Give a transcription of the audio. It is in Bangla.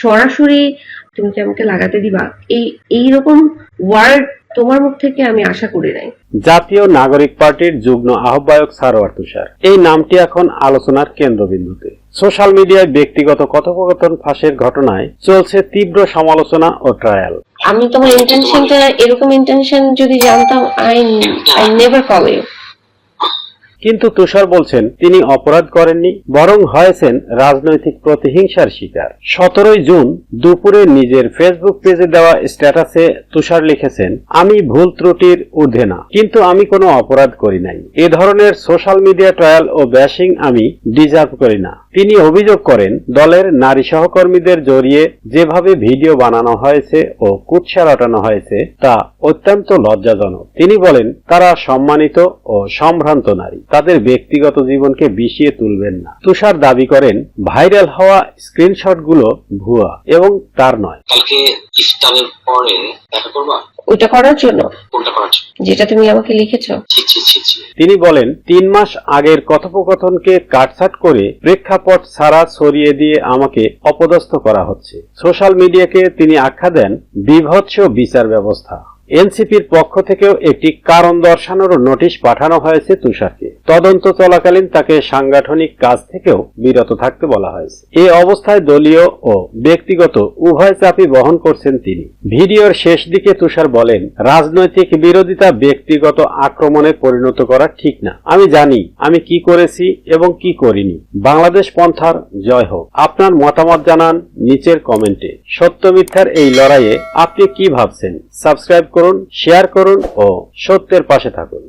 সরাসরি তুমি কি আমাকে লাগাতে দিবা? এই এইরকম ওয়ার্ড তোমার মুখ থেকে আমি আশা করি নাই। জাতীয় নাগরিক পার্টির যুগ্ম আহ্বায়ক সারোয়ার তুষার। এই নামটি এখন আলোচনার কেন্দ্রবিন্দুতে। সোশ্যাল মিডিয়ায় ব্যক্তিগত কথোপকথন ফাঁসের ঘটনায় চলছে তীব্র সমালোচনা ও ট্রায়াল আমি তোমার ইন্টেনশনটা এরকম ইন্টেনশন যদি জানতাম I I never call you কিন্তু তুষার বলছেন, তিনি অপরাধ করেননি, বরং হয়েছেন রাজনৈতিক প্রতিহিংসার শিকার। সতেরোই জুন দুপুরে নিজের ফেসবুক পেজে দেওয়া স্ট্যাটাসে তুষার লিখেছেন, আমি ভুল ত্রুটির ঊর্ধ্বে না, কিন্তু আমি কোনো অপরাধ করি নাই। এ ধরনের সোশ্যাল মিডিয়া ট্রায়াল ও ব্যাশিং আমি ডিজার্ভ করি না। তিনি অভিযোগ করেন দলের নারী সহকর্মীদের জড়িয়ে যেভাবে ভিডিও বানানো হয়েছে ও কুৎসা রটানো হয়েছে তা অত্যন্ত লজ্জাজনক। তিনি বলেন তারা সম্মানিত ও সম্ভ্রান্ত নারী। তাদের ব্যক্তিগত জীবনকে বিষিয়ে তুলবেন না। তুষার দাবি করেন ভাইরাল হওয়া স্ক্রিনশটগুলো ভুয়া এবং তার নয়। কালকে ইফতারের পরে দেখা করবা? ওইটা করার জন্য। যেটা তুমি আমাকে লিখেছো? ছি ছি ছি ছি। তিনি বলেন তিন মাস আগের কথোপকথনকে কাটছাট করে প্রেক্ষাপট সারা সরিয়ে দিয়ে আমাকে অপদস্থ করা হচ্ছে। সোশ্যাল মিডিয়াকে তিনি আখ্যা দেন বিভৎস বিচার ব্যবস্থা। এনসিপির পক্ষ থেকেও একটি কারণ দর্শানোর নোটিশ পাঠানো হয়েছে তুষারকে। তদন্ত চলাকালীন তাকে সাংগঠনিক কাজ থেকেও বিরত থাকতে বলা হয়েছে। এ অবস্থায় দলীয় ও ব্যক্তিগত উভয় চাপই বহন করছেন তিনি। ভিডিওর শেষ দিকে তুষার বলেন, রাজনৈতিক বিরোধিতা ব্যক্তিগত আক্রমণে পরিণত করা ঠিক না। আমি জানি, আমি কি করেছি এবং কি করিনি। বাংলাদেশ পন্থার জয় হোক। আপনার মতামত জানান নিচের কমেন্টে। সত্য মিথ্যার এই লড়াইয়ে আপনি কি ভাবছেন? সাবস্ক্রাইব করুন শেয়ার করুন ও সত্যের পাশে থাকুন।